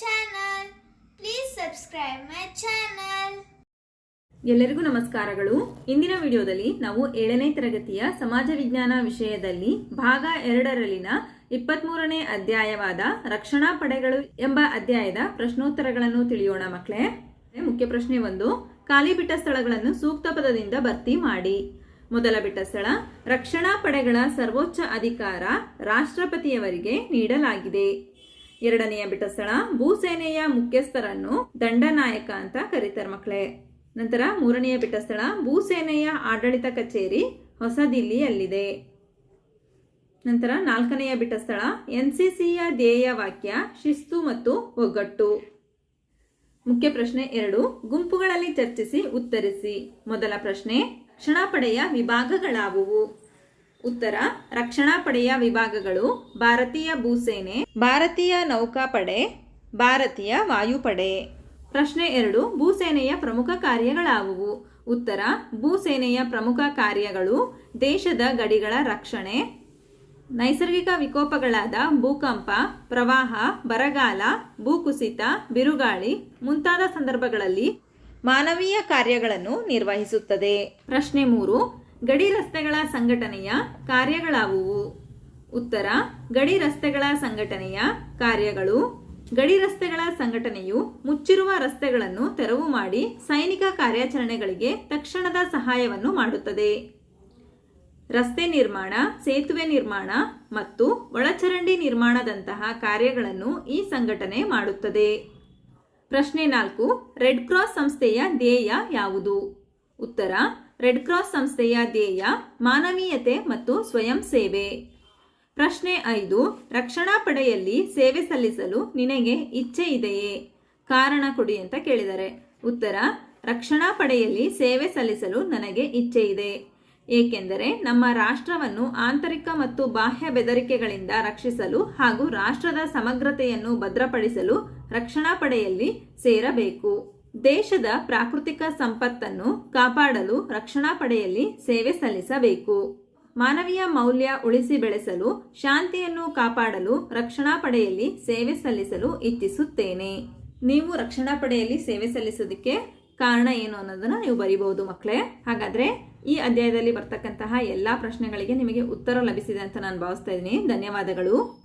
channel. Please subscribe my channel ಎಲ್ಲರಿಗೂ ನಮಸ್ಕಾರಗಳು. ಇಂದಿನ ವಿಡಿಯೋದಲ್ಲಿ ನಾವು ಏಳನೇ ತರಗತಿಯ ಸಮಾಜ ವಿಜ್ಞಾನ ವಿಷಯದಲ್ಲಿ ಭಾಗ ಎರಡರಲ್ಲಿನ ಇಪ್ಪತ್ಮೂರನೇ ಅಧ್ಯಾಯವಾದ ರಕ್ಷಣಾ ಪಡೆಗಳು ಎಂಬ ಅಧ್ಯಾಯದ ಪ್ರಶ್ನೋತ್ತರಗಳನ್ನು ತಿಳಿಯೋಣ ಮಕ್ಕಳೇ ಮುಖ್ಯ ಪ್ರಶ್ನೆ ಒಂದು, ಖಾಲಿ ಬಿಟ್ಟ ಸ್ಥಳಗಳನ್ನು ಸೂಕ್ತ ಪದದಿಂದ ಭರ್ತಿ ಮಾಡಿ. ಮೊದಲ ಬಿಟ್ಟ ಸ್ಥಳ, ರಕ್ಷಣಾ ಪಡೆಗಳ ಸರ್ವೋಚ್ಚ ಅಧಿಕಾರ ರಾಷ್ಟ್ರಪತಿಯವರಿಗೆ ನೀಡಲಾಗಿದೆ. ಎರಡನೆಯ ಬಿಟಸ್ಥಳ, ಭೂಸೇನೆಯ ಮುಖ್ಯಸ್ಥರನ್ನು ದಂಡನಾಯಕ ಅಂತ ಕರೀತಾರೆ ಮಕ್ಕಳೇ. ನಂತರ ಮೂರನೆಯ ಬಿಟಸ್ಥಳ, ಭೂಸೇನೆಯ ಆಡಳಿತ ಕಚೇರಿ ಹೊಸ ದಿಲ್ಲಿಯಲ್ಲಿದೆ ನಂತರ ನಾಲ್ಕನೆಯ ಬಿಟಸ್ಥಳ ಎನ್ ಸಿ ಸಿಯ ಧ್ಯೇಯ ವಾಕ್ಯ, ಶಿಸ್ತು ಮತ್ತು ಒಗ್ಗಟ್ಟು. ಮುಖ್ಯ ಪ್ರಶ್ನೆ ಎರಡು, ಗುಂಪುಗಳಲ್ಲಿ ಚರ್ಚಿಸಿ ಉತ್ತರಿಸಿ. ಮೊದಲ ಪ್ರಶ್ನೆ, ಕ್ಷಣಪಡೆಯ ವಿಭಾಗಗಳಾವುವು? ಉತ್ತರ, ರಕ್ಷಣಾ ಪಡೆಯ ವಿಭಾಗಗಳು, ಭಾರತೀಯ ಭೂಸೇನೆ, ಭಾರತೀಯ ನೌಕಾಪಡೆ, ಭಾರತೀಯ ವಾಯುಪಡೆ. ಪ್ರಶ್ನೆ ಎರಡು, ಭೂಸೇನೆಯ ಪ್ರಮುಖ ಕಾರ್ಯಗಳಾವುವು? ಉತ್ತರ, ಭೂಸೇನೆಯ ಪ್ರಮುಖ ಕಾರ್ಯಗಳು ದೇಶದ ಗಡಿಗಳ ರಕ್ಷಣೆ, ನೈಸರ್ಗಿಕ ವಿಕೋಪಗಳಾದ ಭೂಕಂಪ, ಪ್ರವಾಹ, ಬರಗಾಲ, ಭೂಕುಸಿತ, ಬಿರುಗಾಳಿ ಮುಂತಾದ ಸಂದರ್ಭಗಳಲ್ಲಿ ಮಾನವೀಯ ಕಾರ್ಯಗಳನ್ನು ನಿರ್ವಹಿಸುತ್ತದೆ. ಪ್ರಶ್ನೆ ಮೂರು ಗಡಿ ರಸ್ತೆಗಳ ಸಂಘಟನೆಯ ಕಾರ್ಯಗಳಾವುವು? ಉತ್ತರ, ಗಡಿ ರಸ್ತೆಗಳ ಸಂಘಟನೆಯ ಕಾರ್ಯಗಳು. ಗಡಿ ರಸ್ತೆಗಳ ಸಂಘಟನೆಯು ಮುಚ್ಚಿರುವ ರಸ್ತೆಗಳನ್ನು ತೆರವು ಮಾಡಿ ಸೈನಿಕ ಕಾರ್ಯಾಚರಣೆಗಳಿಗೆ ತಕ್ಷಣದ ಸಹಾಯವನ್ನು ಮಾಡುತ್ತದೆ. ರಸ್ತೆ ನಿರ್ಮಾಣ, ಸೇತುವೆ ನಿರ್ಮಾಣ ಮತ್ತು ಒಳಚರಂಡಿ ನಿರ್ಮಾಣದಂತಹ ಕಾರ್ಯಗಳನ್ನು ಈ ಸಂಘಟನೆ ಮಾಡುತ್ತದೆ. ಪ್ರಶ್ನೆ ನಾಲ್ಕು, ರೆಡ್ ಕ್ರಾಸ್ ಸಂಸ್ಥೆಯ ಧ್ಯೇಯ ಯಾವುದು? ಉತ್ತರ ರೆಡ್ ಕ್ರಾಸ್ ಸಂಸ್ಥೆಯ ಧ್ಯೇಯ, ಮಾನವೀಯತೆ ಮತ್ತು ಸ್ವಯಂ ಸೇವೆ. ಪ್ರಶ್ನೆ ಐದು, ರಕ್ಷಣಾ ಪಡೆಯಲ್ಲಿ ಸೇವೆ ಸಲ್ಲಿಸಲು ನಿನಗೆ ಇಚ್ಛೆ ಇದೆಯೇ? ಕಾರಣ ಕೊಡಿ ಅಂತ ಕೇಳಿದರೆ. ಉತ್ತರ, ರಕ್ಷಣಾ ಪಡೆಯಲ್ಲಿ ಸೇವೆ ಸಲ್ಲಿಸಲು ನನಗೆ ಇಚ್ಛೆ ಇದೆ. ಏಕೆಂದರೆ ನಮ್ಮ ರಾಷ್ಟ್ರವನ್ನು ಆಂತರಿಕ ಮತ್ತು ಬಾಹ್ಯ ಬೆದರಿಕೆಗಳಿಂದ ರಕ್ಷಿಸಲು ಹಾಗೂ ರಾಷ್ಟ್ರದ ಸಮಗ್ರತೆಯನ್ನು ಭದ್ರಪಡಿಸಲು ರಕ್ಷಣಾ ಪಡೆಯಲ್ಲಿ ಸೇರಬೇಕು. ದೇಶದ ಪ್ರಾಕೃತಿಕ ಸಂಪತ್ತನ್ನು ಕಾಪಾಡಲು ರಕ್ಷಣಾ ಪಡೆಯಲ್ಲಿ ಸೇವೆ ಸಲ್ಲಿಸಬೇಕು. ಮಾನವೀಯ ಮೌಲ್ಯ ಉಳಿಸಿ ಬೆಳೆಸಲು, ಶಾಂತಿಯನ್ನು ಕಾಪಾಡಲು ರಕ್ಷಣಾ ಪಡೆಯಲ್ಲಿ ಸೇವೆ ಸಲ್ಲಿಸಲು ಇಚ್ಛಿಸುತ್ತೇನೆ. ನೀವು ರಕ್ಷಣಾ ಪಡೆಯಲ್ಲಿ ಸೇವೆ ಸಲ್ಲಿಸೋದಕ್ಕೆ ಕಾರಣ ಏನು ಅನ್ನೋದನ್ನ ನೀವು ಬರಿಬಹುದು ಮಕ್ಕಳೇ. ಹಾಗಾದ್ರೆ ಈ ಅಧ್ಯಾಯದಲ್ಲಿ ಬರ್ತಕ್ಕಂತಹ ಎಲ್ಲಾ ಪ್ರಶ್ನೆಗಳಿಗೆ ನಿಮಗೆ ಉತ್ತರ ಲಭಿಸಿದೆ ಅಂತ ನಾನು ಭಾವಿಸ್ತಾ ಇದ್ದೀನಿ. ಧನ್ಯವಾದಗಳು.